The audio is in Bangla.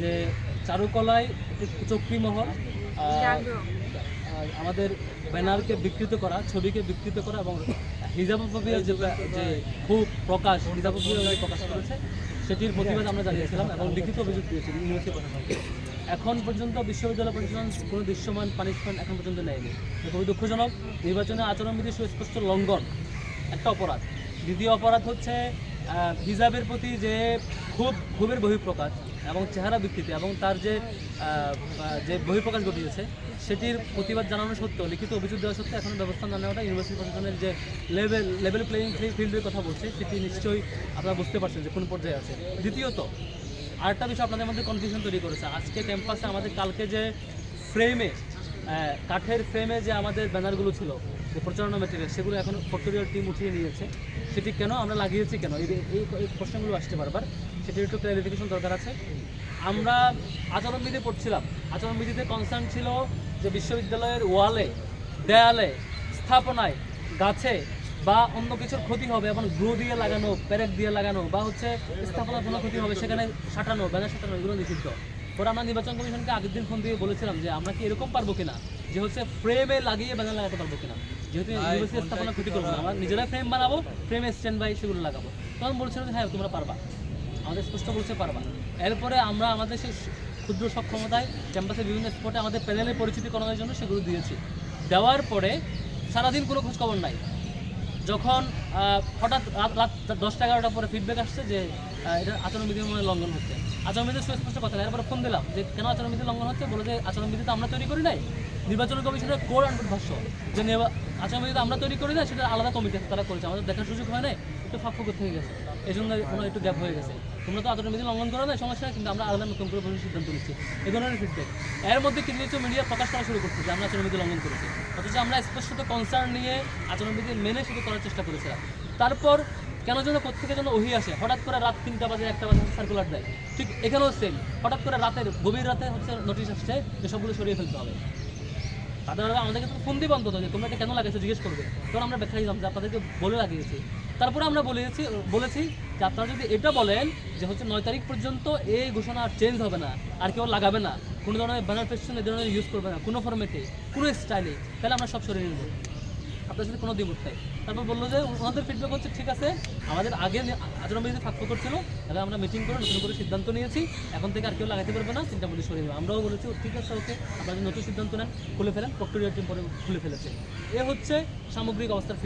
যে চারুকলায় একটি চক্রী মহল আহ, আহ, আমাদের ব্যানারকে বিকৃত করা ছবিকে বিকৃত করা এবং হিজাবোফোবিয়ার যে যে খুব প্রকাশ হিজাবোফোবিয়া প্রকাশ করেছে সেটির প্রতিবাদ আমরা জানিয়েছিলাম এবং লিখিত অভিযোগ দিয়েছি ইউনিভার্সিটি প্রশাসনকে এখন পর্যন্ত বিশ্ববিদ্যালয় প্রশাসন কোনো দৃশ্যমান পানিশমেন্ট এখন পর্যন্ত নেয়নি। খুবই দুঃখজনক। নির্বাচনে আচরণবিধি সুস্পষ্ট লঙ্ঘন একটা অপরাধ। দ্বিতীয় অপরাধ হচ্ছে হিজাবের প্রতি যে খুব, খুবের বহিঃপ্রকাশ এবং চেহারা বিকৃতি এবং তার যে যে বহিঃপ্রকাশ ঘটিয়েছে, সেটির প্রতিবাদ জানানো সত্ত্বেও, লিখিত অভিযোগ দেওয়া সত্ত্বেও এখন ব্যবস্থা না নেওয়াটা ইউনিভার্সিটি প্রশাসনের যে লেভেল লেভেল প্লেয়িং ফিল্ডের কথা বলছে, সেটি নিশ্চয়ই আপনারা বুঝতে পারছেন যে কোন পর্যায়ে আছে। দ্বিতীয়ত, আরেকটা বিষয় আপনাদের মধ্যে কনফিউশন তৈরি করেছে। আজকে ক্যাম্পাসে আমাদের কালকে যে ফ্রেমে কাঠের ফ্রেমে যে আমাদের ব্যানারগুলো ছিল, যে প্রচারণা ম্যাটেরিয়াল সেগুলো এখন ফটোরিয়াল টিম উঠিয়ে নিয়েছে। সেটি কেন আমরা লাগিয়েছি কেন? এই প্রশ্নগুলো আসতে বারবার সেটির একটু ক্লারিফিকেশন দরকার আছে। আমরা আচরণবিধি পড়ছিলাম। আচরণবিধিতে কনসার্ন ছিল যে বিশ্ববিদ্যালয়ের ওয়ালে, দেয়ালে, স্থাপনায় গাছে বা অন্য কিছুর ক্ষতি হবে এবং গ্লু দিয়ে লাগানো প্যারেক দিয়ে লাগানো, বা হচ্ছে স্থাপনার কোনো ক্ষতি হবে, সেখানে সাঁটানো, ব্যানার সাঁটানো, এগুলো নিষিদ্ধ। পরে আমরা নির্বাচন কমিশনকে আগের দিন ফোন দিয়ে বলেছিলাম যে আমরা কি এরকম পারব কিনা? যে হচ্ছে ফ্রেমে লাগিয়ে ব্যানার লাগাতে পারব কিনা? যেহেতু ইউনিভার্সিটি স্থাপনা ক্ষতি করব না আমরা নিজেরাই ফ্রেম বানাবো ফ্রেমে স্ট্যান্ড বাই সেগুলো লাগাবো। তখন বলছিল যে হ্যাঁ তোমরা পারবা। আমাদের স্পষ্ট বলছে পারবা এরপরে আমরা আমাদের সেই ক্ষুদ্র সক্ষমতায় ক্যাম্পাসের বিভিন্ন স্পটে আমাদের প্যানেলের পরিচিতি করানোর জন্য সেগুলো দিয়েছি। দেওয়ার পরে সারাদিন কোনো খোঁজ খবর নাই। যখন হঠাৎ রাত রাত দশটা এগারোটা পরে ফিডব্যাক আসছে যে এটা আচরণবিধির মনে লঙ্ঘন হচ্ছে। আচরণবিধির সুস্পষ্ট কথা এরপরে ফোন দিলাম যে কেন আচরণবিধি লঙ্ঘন হচ্ছে? বলে যে আচরণবিধি তো আমরা তৈরি করি নাই। নির্বাচন কমিশনের কোর আন্ডার ভাষ্য যে আচরণবিধি আমরা তৈরি করি না, সেটা আলাদা কমিটি তারা করেছে। আমাদের দেখার সুযোগ হয় না একটু ফাঁক হয়ে গেছে। এই জন্য কোনো একটু গ্যাপ হয়ে গেছে। তোমরা তো আচরণবিধি লঙ্ঘন করো না সমস্যা কিন্তু আমরা আলাদা নতুন করে সিদ্ধান্ত নিচ্ছি। এই ধরনের ফিডব্যাক এর মধ্যে কিছু কিছু মিডিয়া প্রকাশ করা শুরু করছে, যে আমরা আচরণবিধি লঙ্ঘন করেছি। অথচ আমরা স্পষ্টত কনসার্ন নিয়ে আচরণবিধি মেনে শুধু করার চেষ্টা করেছিলাম তারপর কেন যেন কোথেকে যেন ওহি আসে, হঠাৎ করে রাত তিনটা বাজে, একটা বাজে সার্কুলার দেয়। ঠিক এখানেও সেম হঠাৎ করে রাতের, গভীর রাতে হচ্ছে নোটিশ আসছে যে সবগুলো সরিয়ে ফেলতে হবে। তাদের আমাদেরকে তো ফোন দিবে অন্তত যে তোমরা এটা কেন লাগিয়েছো জিজ্ঞেস করবে। তখন আমরা ব্যাখ্যা দিলাম যে আপনাদেরকে বলে লাগিয়েছি। তারপরে আমরা বলেছি বলেছি যে আপনারা যদি এটা বলেন যে হচ্ছে নয় তারিখ পর্যন্ত এই ঘোষণা আর চেঞ্জ হবে না, আর কেউ লাগাবে না, কোনো ধরনের ব্যানার ফেস্টন এ ধরনের ইউজ করবে না, কোনো ফর্মেটে কোনো স্টাইলে তাহলে আমরা সব সরিয়ে নেব। আপনার সাথে কোনো দ্বিমত নাই। তারপর বলল যে, ওনাদের ফিডব্যাক হচ্ছে, ঠিক আছে, আমাদের আগে আচরণবিধি ফাঁক করছিল, তাহলে আমরা মিটিং করে নতুন করে সিদ্ধান্ত নিয়েছি। এখন থেকে আর কেউ লাগাতে পারবে না চিন্তা মধ্যে সরিয়ে আমরাও বলেছি ঠিক আছে, ওকে, আপনারা নতুন সিদ্ধান্ত নেন, খুলে ফেলেন প্রক্টোরিয়ার টিম পরে খুলে ফেলেছে। এ হচ্ছে সামগ্রিক অবস্থার।